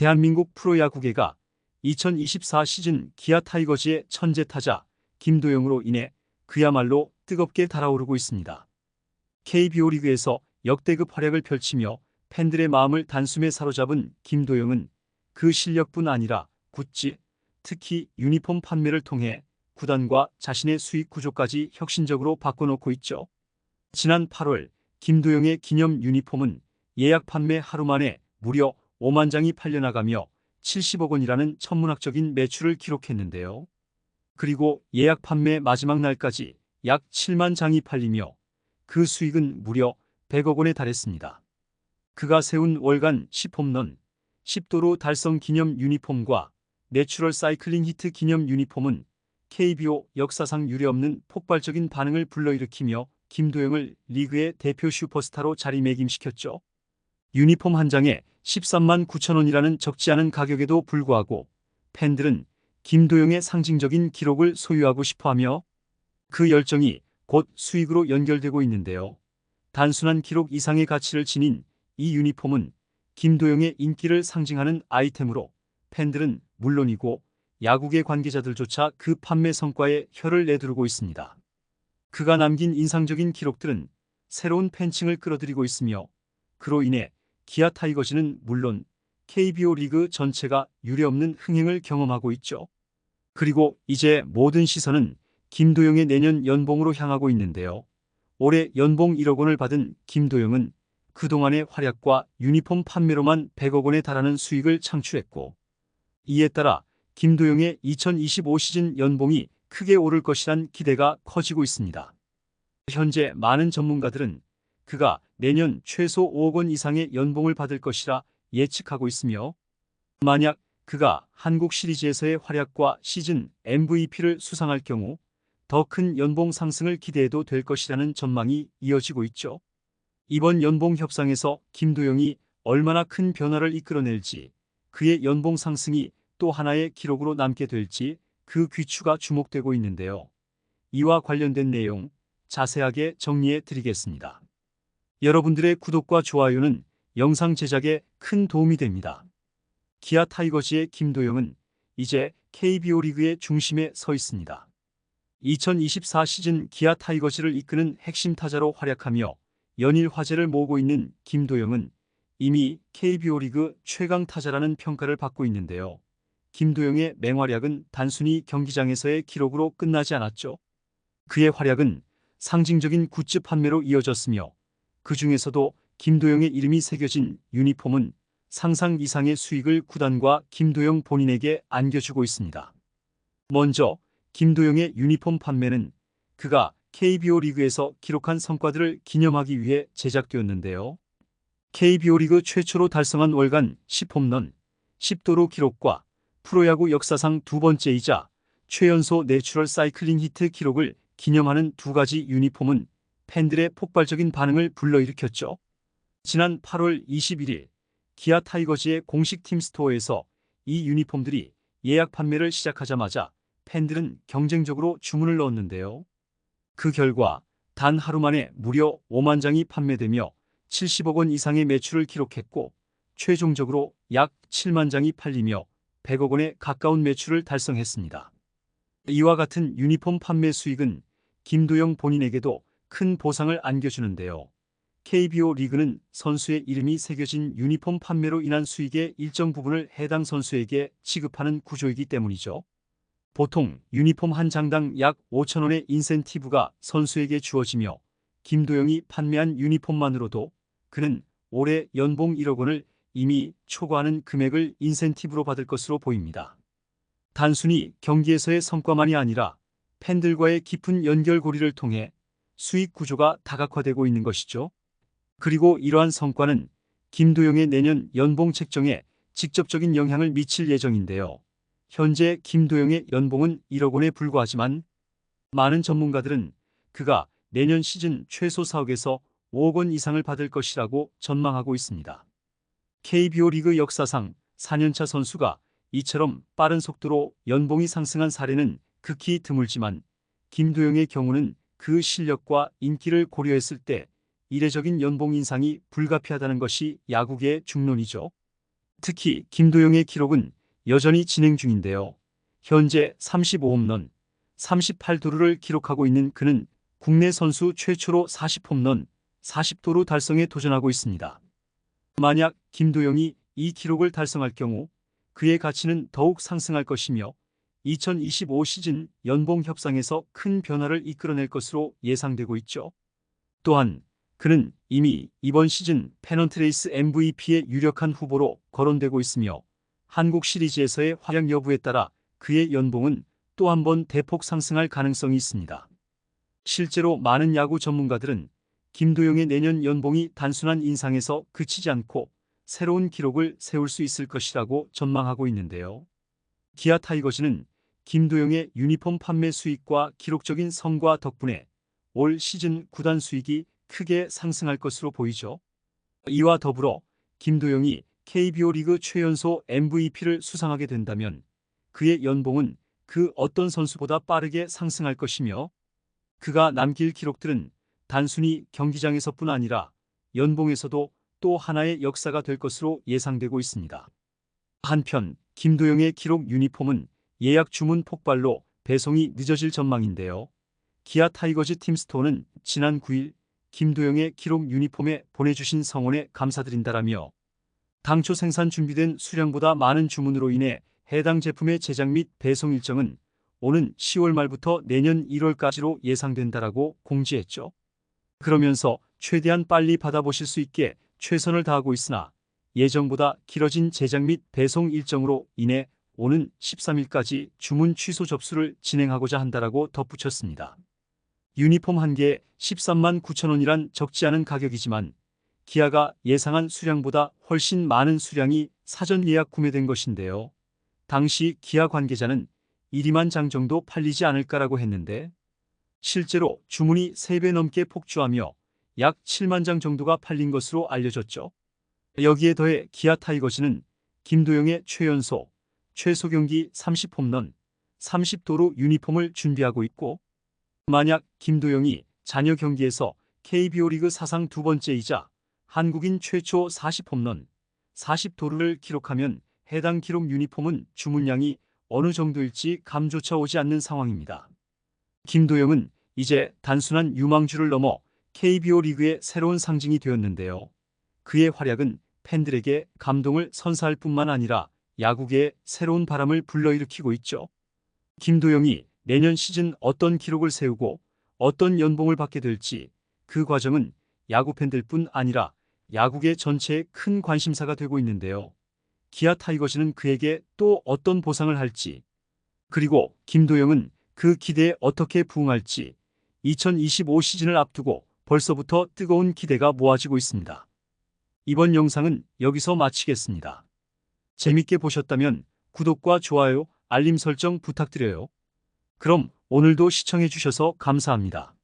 대한민국 프로야구계가 2024 시즌 기아 타이거즈의 천재 타자 김도영으로 인해 그야말로 뜨겁게 달아오르고 있습니다. KBO 리그에서 역대급 활약을 펼치며 팬들의 마음을 단숨에 사로잡은 김도영은 그 실력뿐 아니라 굿즈, 특히 유니폼 판매를 통해 구단과 자신의 수익 구조까지 혁신적으로 바꿔놓고 있죠. 지난 8월 김도영의 기념 유니폼은 예약 판매 하루 만에 무려 5만 장이 팔려나가며 70억 원이라는 천문학적인 매출을 기록했는데요. 그리고 예약 판매 마지막 날까지 약 7만 장이 팔리며 그 수익은 무려 100억 원에 달했습니다. 그가 세운 월간 10홈런, 10도로 달성 기념 유니폼과 내추럴 사이클링 히트 기념 유니폼은 KBO 역사상 유례없는 폭발적인 반응을 불러일으키며 김도영을 리그의 대표 슈퍼스타로 자리매김시켰죠. 유니폼 한 장에 13만 9천 원이라는 적지 않은 가격에도 불구하고 팬들은 김도영의 상징적인 기록을 소유하고 싶어하며 그 열정이 곧 수익으로 연결되고 있는데요. 단순한 기록 이상의 가치를 지닌 이 유니폼은 김도영의 인기를 상징하는 아이템으로 팬들은 물론이고 야구계 관계자들조차 그 판매 성과에 혀를 내두르고 있습니다. 그가 남긴 인상적인 기록들은 새로운 팬층을 끌어들이고 있으며 그로 인해 기아 타이거즈는 물론 KBO 리그 전체가 유례없는 흥행을 경험하고 있죠. 그리고 이제 모든 시선은 김도영의 내년 연봉으로 향하고 있는데요. 올해 연봉 1억 원을 받은 김도영은 그동안의 활약과 유니폼 판매로만 100억 원에 달하는 수익을 창출했고 이에 따라 김도영의 2025 시즌 연봉이 크게 오를 것이란 기대가 커지고 있습니다. 현재 많은 전문가들은 그가 내년 최소 5억 원 이상의 연봉을 받을 것이라 예측하고 있으며 만약 그가 한국 시리즈에서의 활약과 시즌 MVP를 수상할 경우 더 큰 연봉 상승을 기대해도 될 것이라는 전망이 이어지고 있죠. 이번 연봉 협상에서 김도영이 얼마나 큰 변화를 이끌어낼지 그의 연봉 상승이 또 하나의 기록으로 남게 될지 그 귀추가 주목되고 있는데요. 이와 관련된 내용 자세하게 정리해 드리겠습니다. 여러분들의 구독과 좋아요는 영상 제작에 큰 도움이 됩니다. 기아 타이거즈의 김도영은 이제 KBO 리그의 중심에 서 있습니다. 2024 시즌 기아 타이거즈를 이끄는 핵심 타자로 활약하며 연일 화제를 모으고 있는 김도영은 이미 KBO 리그 최강 타자라는 평가를 받고 있는데요. 김도영의 맹활약은 단순히 경기장에서의 기록으로 끝나지 않았죠. 그의 활약은 상징적인 굿즈 판매로 이어졌으며 그 중에서도 김도영의 이름이 새겨진 유니폼은 상상 이상의 수익을 구단과 김도영 본인에게 안겨주고 있습니다. 먼저 김도영의 유니폼 판매는 그가 KBO 리그에서 기록한 성과들을 기념하기 위해 제작되었는데요. KBO 리그 최초로 달성한 월간 10홈런, 10도로 기록과 프로야구 역사상 두 번째이자 최연소 내추럴 사이클링 히트 기록을 기념하는 두 가지 유니폼은 팬들의 폭발적인 반응을 불러일으켰죠. 지난 8월 21일 기아 타이거즈의 공식 팀 스토어에서 이 유니폼들이 예약 판매를 시작하자마자 팬들은 경쟁적으로 주문을 넣었는데요. 그 결과 단 하루 만에 무려 5만 장이 판매되며 70억 원 이상의 매출을 기록했고 최종적으로 약 7만 장이 팔리며 100억 원에 가까운 매출을 달성했습니다. 이와 같은 유니폼 판매 수익은 김도영 본인에게도 큰 보상을 안겨주는데요. KBO 리그는 선수의 이름이 새겨진 유니폼 판매로 인한 수익의 일정 부분을 해당 선수에게 지급하는 구조이기 때문이죠. 보통 유니폼 한 장당 약 5천원의 인센티브가 선수에게 주어지며 김도영이 판매한 유니폼만으로도 그는 올해 연봉 1억 원을 이미 초과하는 금액을 인센티브로 받을 것으로 보입니다. 단순히 경기에서의 성과만이 아니라 팬들과의 깊은 연결고리를 통해 수익 구조가 다각화되고 있는 것이죠. 그리고 이러한 성과는 김도영의 내년 연봉 책정에 직접적인 영향을 미칠 예정인데요. 현재 김도영의 연봉은 1억 원에 불과하지만 많은 전문가들은 그가 내년 시즌 최소 4억에서 5억 원 이상을 받을 것이라고 전망하고 있습니다. KBO 리그 역사상 4년차 선수가 이처럼 빠른 속도로 연봉이 상승한 사례는 극히 드물지만 김도영의 경우는 그 실력과 인기를 고려했을 때 이례적인 연봉 인상이 불가피하다는 것이 야구계의 중론이죠. 특히 김도영의 기록은 여전히 진행 중인데요. 현재 35홈런, 38도루를 기록하고 있는 그는 국내 선수 최초로 40홈런, 40도루 달성에 도전하고 있습니다. 만약 김도영이 이 기록을 달성할 경우 그의 가치는 더욱 상승할 것이며 2025 시즌 연봉 협상에서 큰 변화를 이끌어낼 것으로 예상되고 있죠. 또한 그는 이미 이번 시즌 페넌트레이스 MVP의 유력한 후보로 거론되고 있으며 한국 시리즈에서의 활약 여부에 따라 그의 연봉은 또 한 번 대폭 상승할 가능성이 있습니다. 실제로 많은 야구 전문가들은 김도영의 내년 연봉이 단순한 인상에서 그치지 않고 새로운 기록을 세울 수 있을 것이라고 전망하고 있는데요. 기아 타이거즈는 김도영의 유니폼 판매 수익과 기록적인 성과 덕분에 올 시즌 구단 수익이 크게 상승할 것으로 보이죠. 이와 더불어 김도영이 KBO 리그 최연소 MVP를 수상하게 된다면 그의 연봉은 그 어떤 선수보다 빠르게 상승할 것이며 그가 남길 기록들은 단순히 경기장에서뿐 아니라 연봉에서도 또 하나의 역사가 될 것으로 예상되고 있습니다. 한편 김도영의 기록 유니폼은 예약 주문 폭발로 배송이 늦어질 전망인데요. 기아 타이거즈 팀스토어는 지난 9일 김도영의 기록 유니폼에 보내주신 성원에 감사드린다라며 당초 생산 준비된 수량보다 많은 주문으로 인해 해당 제품의 제작 및 배송 일정은 오는 10월 말부터 내년 1월까지로 예상된다라고 공지했죠. 그러면서 최대한 빨리 받아보실 수 있게 최선을 다하고 있으나 예정보다 길어진 제작 및 배송 일정으로 인해 오는 13일까지 주문 취소 접수를 진행하고자 한다라고 덧붙였습니다. 유니폼 한 개에 13만 9천 원이란 적지 않은 가격이지만 기아가 예상한 수량보다 훨씬 많은 수량이 사전 예약 구매된 것인데요. 당시 기아 관계자는 1위만 장 정도 팔리지 않을까라고 했는데 실제로 주문이 3배 넘게 폭주하며 약 7만 장 정도가 팔린 것으로 알려졌죠. 여기에 더해 기아 타이거즈는 김도영의 최연소, 최소 경기 30홈런, 30도로 유니폼을 준비하고 있고 만약 김도영이 자녀 경기에서 KBO 리그 사상 두 번째이자 한국인 최초 40홈런, 40도루를 기록하면 해당 기록 유니폼은 주문량이 어느 정도일지 감조차 오지 않는 상황입니다. 김도영은 이제 단순한 유망주를 넘어 KBO 리그의 새로운 상징이 되었는데요. 그의 활약은 팬들에게 감동을 선사할 뿐만 아니라 야구계에 새로운 바람을 불러일으키고 있죠. 김도영이 내년 시즌 어떤 기록을 세우고 어떤 연봉을 받게 될지 그 과정은 야구 팬들 뿐 아니라 야구계 전체에 큰 관심사가 되고 있는데요. 기아 타이거즈는 그에게 또 어떤 보상을 할지, 그리고 김도영은 그 기대에 어떻게 부응할지 2025 시즌을 앞두고 벌써부터 뜨거운 기대가 모아지고 있습니다. 이번 영상은 여기서 마치겠습니다. 재밌게 보셨다면 구독과 좋아요, 알림 설정 부탁드려요. 그럼 오늘도 시청해주셔서 감사합니다.